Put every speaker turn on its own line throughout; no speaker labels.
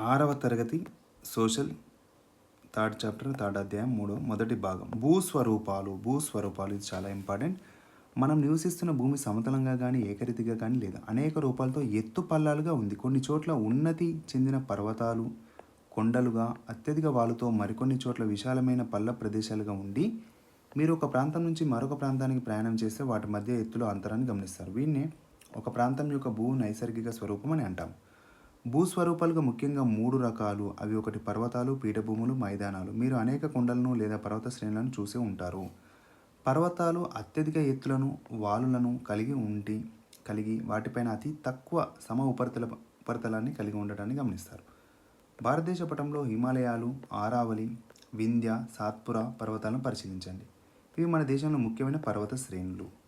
ఆరవ తరగతి social third chapter third అధ్యాయం మూడో మొదటి భాగం. భూస్వరూపాలు భూస్వరూపాలు ఇది చాలా ఇంపార్టెంట్. మనం నివసిస్తున్న భూమి సమతలంగా కానీ ఏకరీతిగా కానీ లేదు. అనేక రూపాలతో ఎత్తు పల్లాలుగా ఉంది. కొన్ని చోట్ల ఉన్నతి చెందిన పర్వతాలు కొండలుగా అత్యధిక వాలుతో మరికొన్ని చోట్ల విశాలమైన పల్ల ప్రదేశాలుగా ఉండి మీరు ఒక ప్రాంతం నుంచి మరొక ప్రాంతానికి ప్రయాణం చేస్తే వాటి మధ్య ఎత్తులో అంతరాన్ని గమనిస్తారు. వీటిని ఒక ప్రాంతం యొక్క భూ నైసర్గిక స్వరూపం అని అంటాం. భూస్వరూపాలుగా ముఖ్యంగా మూడు రకాలు. అవి ఒకటి పర్వతాలు పీఠభూములు మైదానాలు. మీరు అనేక కొండలను లేదా పర్వత శ్రేణులను చూసే ఉంటారు. పర్వతాలు అత్యధిక ఎత్తులను వాలులను కలిగి ఉండి కలిగి వాటిపైన అతి తక్కువ సమ ఉపరితల ఉపరితలాన్ని కలిగి ఉండటాన్ని గమనిస్తారు. భారతదేశ పటంలో హిమాలయాలు ఆరావళి వింధ్య సాత్పుర పర్వతాలను పరిశీలించండి. ఇవి మన దేశంలో ముఖ్యమైన పర్వత శ్రేణులు.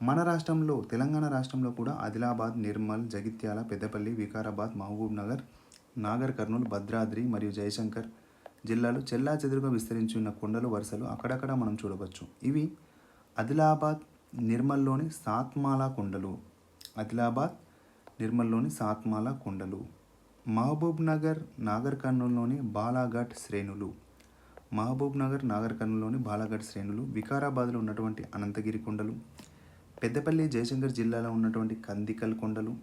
మన రాష్ట్రంలో తెలంగాణ రాష్ట్రంలో కూడా ఆదిలాబాద్ నిర్మల్ జగిత్యాల పెద్దపల్లి వికారాబాద్ మహబూబ్ నగర్ నాగర్ కర్నూలు భద్రాద్రి మరియు జయశంకర్ జిల్లాలు చెల్లా చెదురుగా విస్తరించి ఉన్న కొండలు వరుసలు అక్కడక్కడ మనం చూడవచ్చు. ఇవి ఆదిలాబాద్ నిర్మల్లోని సాత్మాలా కొండలు. ఆదిలాబాద్ నిర్మల్లోని సాత్మాలా కొండలు. మహబూబ్ నగర్ నాగర్ కర్నూలులోని బాలాఘాట్ శ్రేణులు. మహబూబ్ నగర్ నాగర్ కర్నూలులోని బాలాఘాట్ శ్రేణులు వికారాబాద్లో ఉన్నటువంటి అనంతగిరి కొండలు. పెద్దపల్లి జయశంకర్ జిల్లాలో ఉన్నటువంటి కందికల్ కొండలు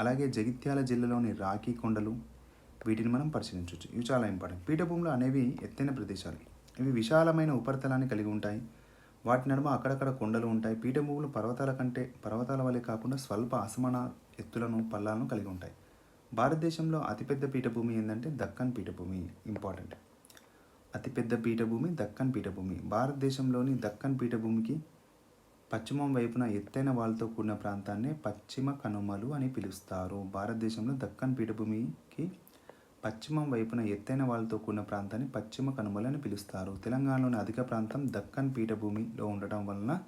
అలాగే జగిత్యాల జిల్లాలోని రాఖీ కొండలు వీటిని మనం పరిశీలించవచ్చు. ఇవి చాలా ఇంపార్టెంట్. పీఠభూములు అనేవి ఎత్తైన ప్రదేశాలు. ఇవి విశాలమైన ఉపరితలాన్ని కలిగి ఉంటాయి. వాటి నడుమ అక్కడక్కడ కొండలు ఉంటాయి. పీఠభూములు పర్వతాల కంటే పర్వతాల వలె కాకుండా స్వల్ప అసమాన ఎత్తులను పల్లాలను కలిగి ఉంటాయి. భారతదేశంలో అతిపెద్ద పీఠభూమి ఏంటంటే దక్కన్ పీఠభూమి. ఇంపార్టెంట్. అతిపెద్ద పీఠభూమి దక్కన్ పీఠభూమి. భారతదేశంలోని దక్కన్ పీఠభూమికి పశ్చిమం వైపున ఎత్తైన వాళ్ళతో కూడిన ప్రాంతాన్ని పశ్చిమ కనుమలు అని పిలుస్తారు. భారతదేశంలో దక్కన్ పీఠభూమికి పశ్చిమం వైపున ఎత్తైన వాళ్ళతో కూడిన ప్రాంతాన్ని పశ్చిమ కనుమలు అని పిలుస్తారు. తెలంగాణలోని అధిక ప్రాంతం దక్కన్ పీఠభూమిలో ఉండటం వలన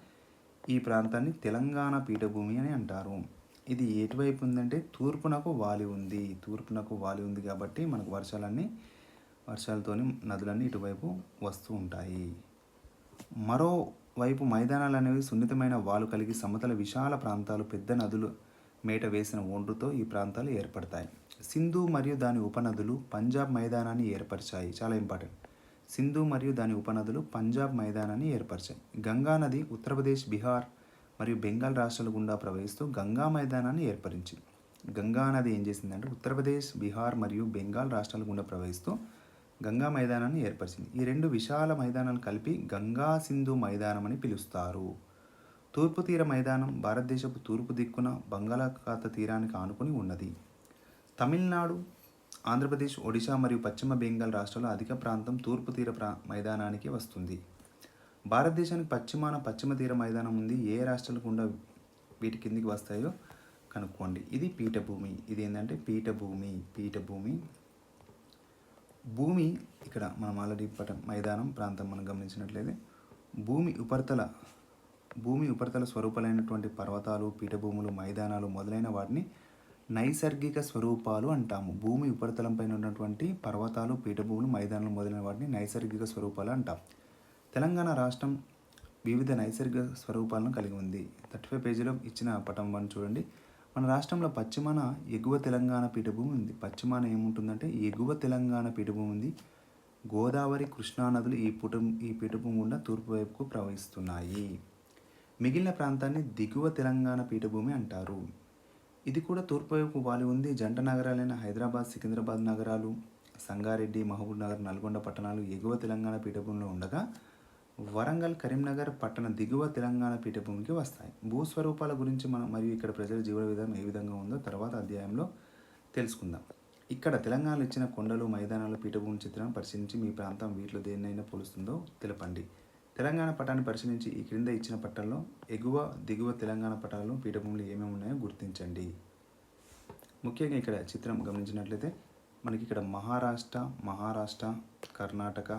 ఈ ప్రాంతాన్ని తెలంగాణ పీఠభూమి అని అంటారు. ఇది ఎటువైపు ఉందంటే తూర్పునకు వాలి ఉంది. తూర్పునకు వాలి ఉంది కాబట్టి మనకు వర్షాలన్నీ వర్షాలతోని నదులన్నీ ఇటువైపు వస్తూ ఉంటాయి. మరో వైపు మైదానాలు అనేవి సున్నితమైన వాలు కలిగి సమతల విశాల ప్రాంతాలు పెద్ద నదులు మేట వేసిన ఒండ్రుతో ఈ ప్రాంతాలు ఏర్పడతాయి. సింధు మరియు దాని ఉపనదులు పంజాబ్ మైదానాన్ని ఏర్పరిచాయి. చాలా ఇంపార్టెంట్. సింధు మరియు దాని ఉపనదులు పంజాబ్ మైదానాన్ని ఏర్పరిచాయి. గంగా నది ఉత్తరప్రదేశ్ బీహార్ మరియు బెంగాల్ రాష్ట్రాల గుండా ప్రవహిస్తూ గంగా మైదానాన్ని ఏర్పరించింది. గంగా నది ఏం చేసిందంటే ఉత్తరప్రదేశ్ బీహార్ మరియు బెంగాల్ రాష్ట్రాల గుండా ప్రవహిస్తూ గంగా మైదానాన్ని ఏర్పరిచింది. ఈ రెండు విశాల మైదానాలు కలిపి గంగా సింధు మైదానం అని పిలుస్తారు. తూర్పు తీర మైదానం భారతదేశపు తూర్పు దిక్కున బంగాళాఖాత తీరానికి ఆనుకుని ఉన్నది. తమిళనాడు ఆంధ్రప్రదేశ్ ఒడిశా మరియు పశ్చిమ బెంగాల్ రాష్ట్రాల అధిక ప్రాంతం తూర్పు తీర ప్రా మైదానానికి వస్తుంది. భారతదేశానికి పశ్చిమాన పశ్చిమ తీర మైదానం ఉంది. ఏ రాష్ట్రాలు గుండా వీటి కిందికి వస్తాయో కనుక్కోండి. ఇది పీఠభూమి. ఇది ఏంటంటే పీఠభూమి పీఠభూమి భూమి ఇక్కడ మనం ఆల్రెడీ పట మైదానం ప్రాంతం మనం గమనించినట్లయితే భూమి ఉపరితల భూమి ఉపరితల స్వరూపాలైనటువంటి పర్వతాలు పీఠభూములు మైదానాలు మొదలైన వాటిని నైసర్గిక స్వరూపాలు అంటాము. భూమి ఉపరితలంపైన ఉన్నటువంటి పర్వతాలు పీఠభూములు మైదానాలు మొదలైన వాటిని నైసర్గిక స్వరూపాలు అంటాం. తెలంగాణ రాష్ట్రం వివిధ నైసర్గిక స్వరూపాలను కలిగి ఉంది. థర్టీ ఫైవ్ పేజీలో ఇచ్చిన పటం వన్ చూడండి. మన రాష్ట్రంలో పశ్చిమాన ఎగువ తెలంగాణ పీఠభూమి ఉంది. పశ్చిమాన ఏముంటుందంటే ఎగువ తెలంగాణ పీఠభూమి ఉంది. గోదావరి కృష్ణా నదులు ఈ పుట ఈ పీఠభూమి గుండా తూర్పు వైపుకు ప్రవహిస్తున్నాయి. మిగిలిన ప్రాంతాన్ని దిగువ తెలంగాణ పీఠభూమి అంటారు. ఇది కూడా తూర్పు వైపు వాలి ఉంది. జంట నగరాలైన హైదరాబాద్ సికింద్రాబాద్ నగరాలు సంగారెడ్డి మహబూబ్ నగర్ నల్గొండ పట్టణాలు ఎగువ తెలంగాణ పీఠభూమిలో ఉండగా వరంగల్ కరీంనగర్ పట్టణ దిగువ తెలంగాణ పీఠభూమికి వస్తాయి. భూస్వరూపాల గురించి మనం మరియు ఇక్కడ ప్రజల జీవన విధానం ఏ విధంగా ఉందో తర్వాత అధ్యాయంలో తెలుసుకుందాం. ఇక్కడ తెలంగాణలో ఇచ్చిన కొండలు మైదానాలు పీఠభూమి చిత్రాన్ని పరిశీలించి మీ ప్రాంతం వీటిలో దేన్నైనా పోలుస్తుందో తెలపండి. తెలంగాణ పటాన్ని పరిశీలించి ఈ క్రింద ఇచ్చిన పట్టాల్లో ఎగువ దిగువ తెలంగాణ పటాల్లో పీఠభూములు ఏమేమి ఉన్నాయో గుర్తించండి. ముఖ్యంగా ఇక్కడ చిత్రం గమనించినట్లయితే మనకి ఇక్కడ మహారాష్ట్ర మహారాష్ట్ర కర్ణాటక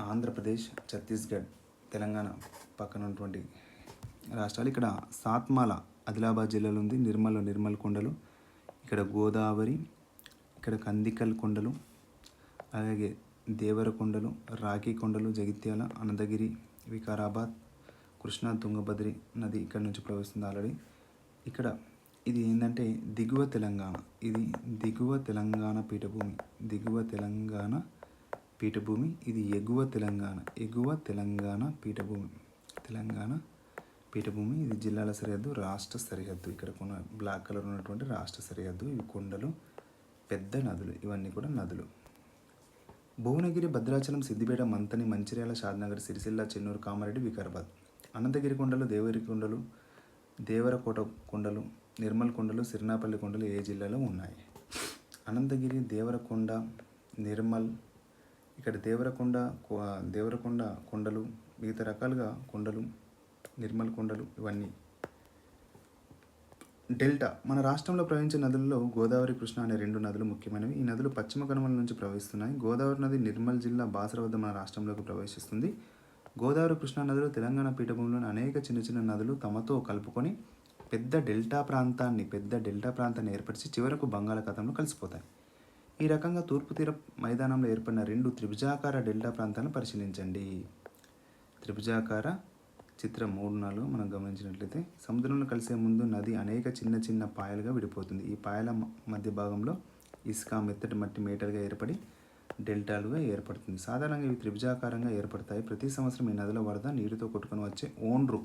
ఆంధ్రప్రదేశ్ ఛత్తీస్గఢ్ తెలంగాణ పక్కన ఉన్నటువంటి రాష్ట్రాలు. ఇక్కడ సాత్మాల ఆదిలాబాద్ జిల్లాలో ఉంది. నిర్మల్లో నిర్మల్ కొండలు ఇక్కడ గోదావరి ఇక్కడ కందికల్ కొండలు అలాగే దేవరకొండలు రాఖీ కొండలు జగిత్యాల అనంతగిరి వికారాబాద్ కృష్ణా తుంగభద్రి నది ఇక్కడ నుంచి ప్రవహిస్తుంది ఆల్రెడీ. ఇక్కడ ఇది ఏంటంటే దిగువ తెలంగాణ. ఇది దిగువ తెలంగాణ పీఠభూమి. దిగువ తెలంగాణ పీఠభూమి ఇది ఎగువ తెలంగాణ ఎగువ తెలంగాణ పీఠభూమి. తెలంగాణ పీఠభూమి ఇది జిల్లాల సరిహద్దు రాష్ట్ర సరిహద్దు. ఇక్కడ కొన్న బ్లాక్ కలర్ ఉన్నటువంటి రాష్ట్ర సరిహద్దు. ఇవి కొండలు పెద్ద నదులు. ఇవన్నీ కూడా నదులు. భువనగిరి భద్రాచలం సిద్దిపేట మంతని మంచిర్యాల షాద్నగర్ సిరిసిల్ల చెన్నూరు కామారెడ్డి వికారాబాద్. అనంతగిరి కొండలు దేవగిరి కొండలు దేవరకోట కొండలు నిర్మల్ కొండలు సిరినాపల్లి కొండలు ఏ జిల్లాలో ఉన్నాయి? అనంతగిరి దేవరకొండ నిర్మల్ ఇక్కడ దేవరకొండ కో- దేవరకొండ కొండలు వివిధ రకాలుగా కొండలు నిర్మల్ కొండలు ఇవన్నీ. డెల్టా మన రాష్ట్రంలో ప్రవహించే నదులలో గోదావరి కృష్ణ అనే రెండు నదులు ముఖ్యమైనవి. ఈ నదులు పశ్చిమ కనుమల నుంచి ప్రవహిస్తున్నాయి. గోదావరి నది నిర్మల్ జిల్లా బాసర వద్ద మన రాష్ట్రంలోకి ప్రవేశిస్తుంది. గోదావరి కృష్ణా నదులు తెలంగాణ పీఠభూమిలోని అనేక చిన్న చిన్న నదులు తమతో కలుపుకొని పెద్ద డెల్టా ప్రాంతాన్ని పెద్ద డెల్టా ప్రాంతాన్ని ఏర్పరిచి చివరకు బంగాళాఖాతంలో కలిసిపోతాయి. ఈ రకంగా తూర్పు తీర మైదానంలో ఏర్పడిన రెండు త్రిభుజాకార డెల్టా ప్రాంతాలను పరిశీలించండి. త్రిభుజాకార చిత్రం మూడు నాలుగు మనం గమనించినట్లయితే సముద్రంలో కలిసే ముందు నది అనేక చిన్న చిన్న పాయలుగా విడిపోతుంది. ఈ పాయల మ- మధ్య భాగంలో ఇసుక మెత్తటి మట్టి మేటలుగా ఏర్పడి డెల్టాలుగా ఏర్పడుతుంది. సాధారణంగా ఇవి త్రిభుజాకారంగా ఏర్పడతాయి. ప్రతి సంవత్సరం ఈ నదుల వరద నీరుతో కొట్టుకొని వచ్చే ఓండ్రు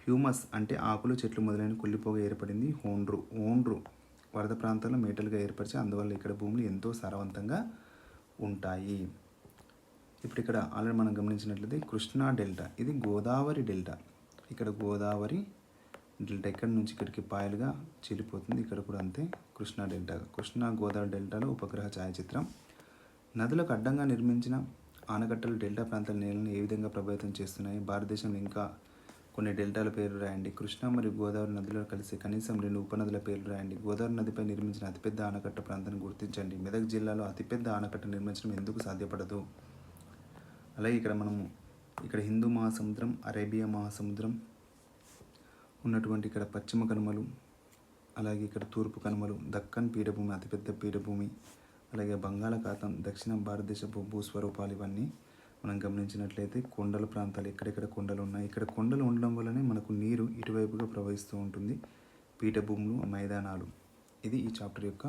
హ్యూమస్ అంటే ఆకులు చెట్లు మొదలైన కుళ్ళిపోగా ఏర్పడింది. ఓండ్రు ఓండ్రు వరద ప్రాంతాల్లో మేటలుగా ఏర్పరిచి అందువల్ల ఇక్కడ భూములు ఎంతో సారవంతంగా ఉంటాయి. ఇప్పుడు ఇక్కడ ఆల్రెడీ మనం గమనించినట్లయితే కృష్ణా డెల్టా ఇది గోదావరి డెల్టా. ఇక్కడ గోదావరి డెల్టా ఇక్కడ నుంచి ఇక్కడికి పాయలుగా చెల్లిపోతుంది? ఇక్కడ కూడా అంతే కృష్ణా డెల్టా. కృష్ణా గోదావరి డెల్టాలో ఉపగ్రహ ఛాయాచిత్రం. నదులకు అడ్డంగా నిర్మించిన ఆనకట్టలు డెల్టా ప్రాంతాల నేలను ఏ విధంగా ప్రభావితం చేస్తున్నాయి? భారతదేశంలో ఇంకా కొన్ని డెల్టాల పేర్లు రాయండి. కృష్ణా మరియు గోదావరి నదులు కలిసి కనీసం రెండు ఉపనదుల పేర్లు రాయండి. గోదావరి నదిపై నిర్మించిన అతిపెద్ద ఆనకట్ట ప్రాంతాన్ని గుర్తించండి. మెదక్ జిల్లాలో అతిపెద్ద ఆనకట్ట నిర్మించడం ఎందుకు సాధ్యపడదు? అలాగే ఇక్కడ మనము ఇక్కడ హిందూ మహాసముద్రం అరేబియా మహాసముద్రం ఉన్నటువంటి ఇక్కడ పశ్చిమ కనుమలు అలాగే ఇక్కడ తూర్పు కనుమలు దక్కన్ పీఠభూమి అతిపెద్ద పీఠభూమి అలాగే బంగాళాఖాతం దక్షిణ భారతదేశపు భూస్వరూపాలు ఇవన్నీ మనం గమనించినట్లయితే కొండల ప్రాంతాలు ఎక్కడెక్కడ కొండలు ఉన్నాయి. ఇక్కడ కొండలు ఉండడం వల్లనే మనకు నీరు ఇటువైపుగా ప్రవహిస్తూ ఉంటుంది. పీఠభూములు మైదానాలు. ఇది ఈ చాప్టర్ యొక్క